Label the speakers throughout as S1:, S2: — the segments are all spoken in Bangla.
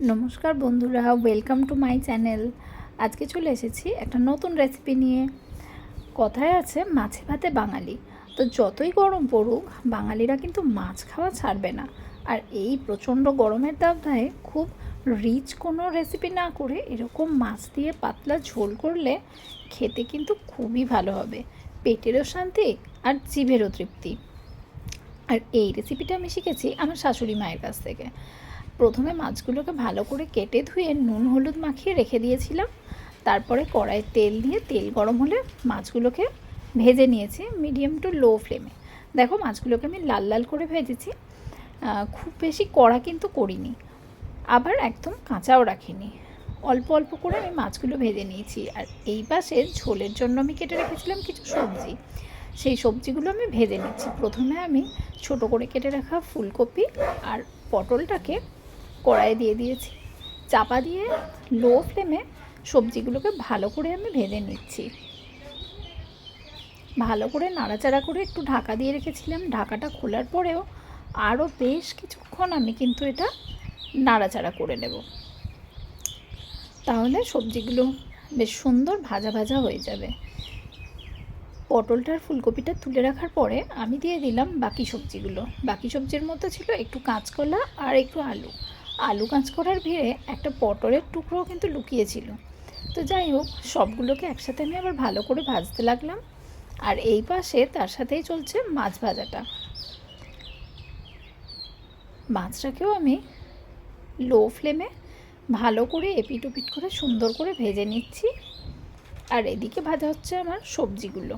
S1: নমস্কার বন্ধুরা ওয়েলকাম টু মাই চ্যানেল আজকে চলে এসেছি একটা নতুন রেসিপি নিয়ে। কথায় আছে, মাছে ভাতে বাঙালি। তো যতই গরম পড়ুক, বাঙালিরা কিন্তু মাছ খাওয়া ছাড়বে না। আর এই প্রচণ্ড গরমের দাবদাহে খুব রিচ কোনো রেসিপি না করে এরকম মাছ দিয়ে পাতলা ঝোল করলে খেতে কিন্তু খুবই ভালো হবে। পেটেরও শান্তি আর জিভেরও তৃপ্তি। আর এই রেসিপিটা আমি শিখেছি আমার শাশুড়ি মায়ের কাছ থেকে। প্রথমে মাছগুলোকে ভালো করে কেটে ধুয়ে নুন, হলুদ মাখিয়ে রেখে দিয়েছিলাম। তারপরে কড়াই তেল দিয়ে তেল গরম হলে মাছগুলোকে ভেজে নিয়েছি মিডিয়াম টু লো ফ্লেমে দেখো মাছগুলোকে আমি লাল লাল করে ভেজেছি। খুব বেশি কড়া কিন্তু করিনি। আবার একদম কাঁচাও রাখিনি। অল্প অল্প করে আমি মাছগুলো ভেজে নিয়েছি। আর এই পাশে ঝোলের জন্য আমি কেটে রেখেছিলাম কিছু সবজি। সেই সবজিগুলো আমি ভেজে নিচ্ছি। প্রথমে আমি ছোট করে কেটে রাখা ফুলকপি আর পটলটাকে কড়াইয়ে দিয়ে দিয়েছি। চাপা দিয়ে লো ফ্লেমে সবজিগুলোকে ভালো করে আমি ভেজে নিচ্ছি। ভালো করে নাড়াচাড়া করে একটু ঢাকা দিয়ে রেখেছিলাম। ঢাকাটা খোলার পরেও আরও বেশ কিছুক্ষণ আমি কিন্তু এটা নাড়াচাড়া করে নেব। তাহলে সবজিগুলো বেশ সুন্দর ভাজা ভাজা হয়ে যাবে। পটলটার ফুলকপিটা তুলে রাখার পরে আমি দিয়ে দিলাম বাকি সবজিগুলো। বাকি সবজির মধ্যে ছিল একটু কাঁচকলা আর একটু আলু। আলু কাঁচকলার ভিড়ে একটা পটলের টুকরোও কিন্তু লুকিয়েছিল। তো যাই হোক, সবগুলোকে একসাথে আমি আবার ভালো করে ভাজতে লাগলাম। আর এই পাশে তার সাথেই চলছে মাছ ভাজাটা। মাছটাকেও আমি লো ফ্লেমে ভালো করে এপিট ওপিট করে সুন্দর করে ভেজে নিচ্ছি। আর এদিকে ভাজা হচ্ছে আমার সবজিগুলো।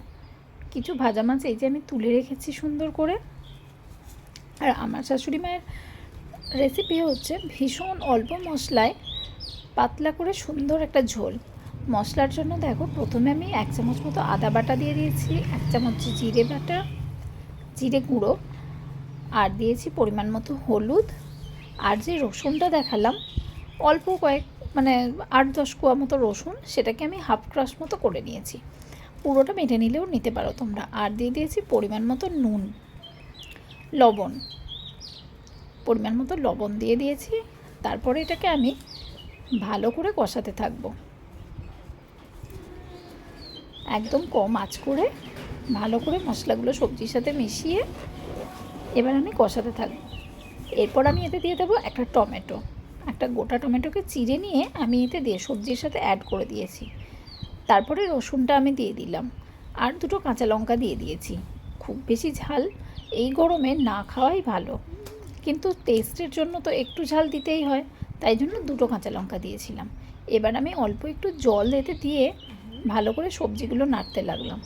S1: কিছু ভাজা মাছ এই যে আমি তুলে রেখেছি সুন্দর করে। আর আমার শাশুড়ি মায়ের রেসিপি হচ্ছে ভীষণ অল্প মশলায় পাতলা করে সুন্দর একটা ঝোল। মশলার জন্য দেখো, প্রথমে আমি এক চামচ মতো আদা বাটা দিয়ে দিয়েছি, এক চামচ জিরে বাটা, জিরে গুঁড়ো, আর দিয়েছি পরিমাণ মতো হলুদ। আর যে রসুনটা দেখালাম, অল্প কয়েক মানে আট দশ কোয়া মতো রসুন, সেটাকে আমি হাফ ক্রাশ মতো করে নিয়েছি। পুরোটা মেটে নিলেও নিতে পারো তোমরা। আর দিয়ে দিয়েছি পরিমাণ মতো নুন। লবণ। পরিমাণ মতো লবণ দিয়ে দিয়েছি। তারপরে এটাকে আমি ভালো করে কষাতে থাকব। একদম কম আঁচ করে ভালো করে মশলাগুলো সবজির সাথে মিশিয়ে এবার আমি কষাতে থাকব। এরপর আমি এতে দিয়ে দেবো একটা টমেটো। একটা গোটা টমেটোকে চিড়ে নিয়ে আমি এতে দিয়ে সবজির সাথে অ্যাড করে দিয়েছি। তারপরে রসুনটা আমি দিয়ে দিলাম। আর দুটো কাঁচা লঙ্কা দিয়ে দিয়েছি। খুব বেশি ঝাল এই গরমে না খাওয়াই ভালো। কিন্তু টেস্টের জন্য তো একটু ঝাল দিতেই হয়। তাই জন্য দুটো কাঁচা লঙ্কা দিয়েছিলাম। এবার আমি অল্প একটু জল এতে দিয়ে ভালো করে সবজিগুলো নাড়তে লাগলাম।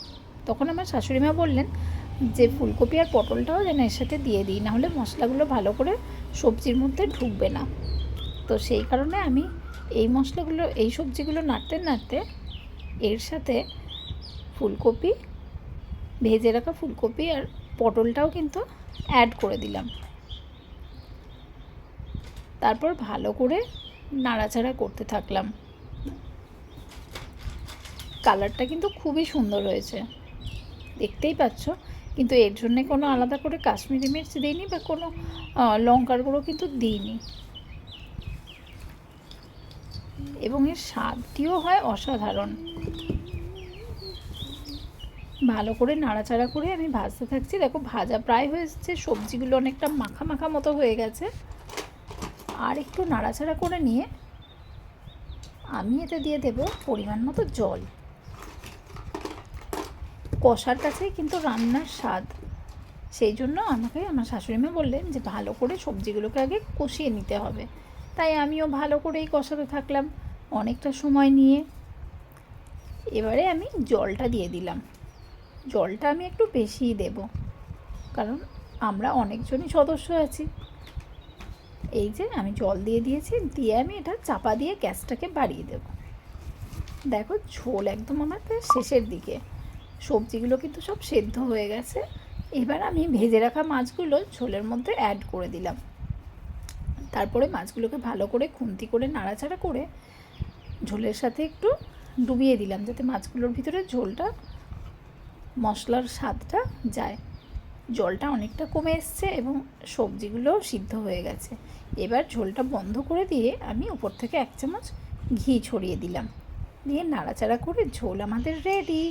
S1: তখন আমার শাশুড়ি মা বললেন যে, ফুলকপি আর পটলটাও যেন এর সাথে দিয়ে দিই নাহলে মশলাগুলো ভালো করে সবজির মধ্যে ঢুকবে না। তো সেই কারণে আমি এই মশলাগুলো, এই সবজিগুলো নাড়তে নাড়তে এর সাথে ফুলকপি, ভেজে রাখা ফুলকপি আর পটলটাও কিন্তু অ্যাড করে দিলাম। তারপর ভালো করে নাড়াচাড়া করতে থাকলাম। কালারটা কিন্তু খুবই সুন্দর হয়েছে। দেখতেই পাচ্ছ, কিন্তু এর জন্যে কোনো আলাদা করে কাশ্মীরি মির্চ দিইনি বা কোনো লঙ্কার গুঁড়ো কিন্তু দিইনি। এবং এর স্বাদটিও হয় অসাধারণ। ভালো করে নাড়াচাড়া করে আমি ভাজতে থাকছি। দেখো, ভাজা প্রায় হয়েছে সবজিগুলো অনেকটা মাখা মাখা মতো হয়ে গেছে। আর একটু নাড়াচাড়া করে নিয়ে আমি এতে দিয়ে দেব পরিমাণ মতো জল। কষার কাছেই কিন্তু রান্নার স্বাদ। সেই জন্য আমাকে, আমার শাশুড়ি মা বললেন যে, ভালো করে সবজিগুলোকে আগে কষিয়ে নিতে হবে। তাই আমিও ভালো করেই কষাতে থাকলাম অনেকটা সময় নিয়ে। এবারে আমি জলটা দিয়ে দিলাম। জলটা আমি একটু বেশিই দেব, কারণ আমরা অনেকজনই সদস্য আছি। এই যে আমি জল দিয়ে দিয়েছি, দিয়ে আমি এটা চাপা দিয়ে গ্যাসটাকে বাড়িয়ে দেব। দেখো ঝোল একদম আমার শেষের দিকে। সবজিগুলো কিন্তু সব সেদ্ধ হয়ে গেছে। এবার আমি ভেজে রাখা মাছগুলো ঝোলের মধ্যে অ্যাড করে দিলাম। তারপরে মাছগুলোকে ভালো করে খুন্তি করে, নাড়াচাড়া করে ঝোলের সাথে একটু ডুবিয়ে দিলাম, যাতে মাছগুলোর ভিতরে ঝোলটা, মশলার স্বাদটা যায়। জলটা অনেকটা কমে এসছে এবং সবজিগুলোও সিদ্ধ হয়ে গেছে। এবার ঝোলটা বন্ধ করে দিয়ে আমি উপর থেকে এক চামচ ঘি ছড়িয়ে দিলাম। দিয়ে নাড়াচাড়া করে ঝোল আমাদের রেডি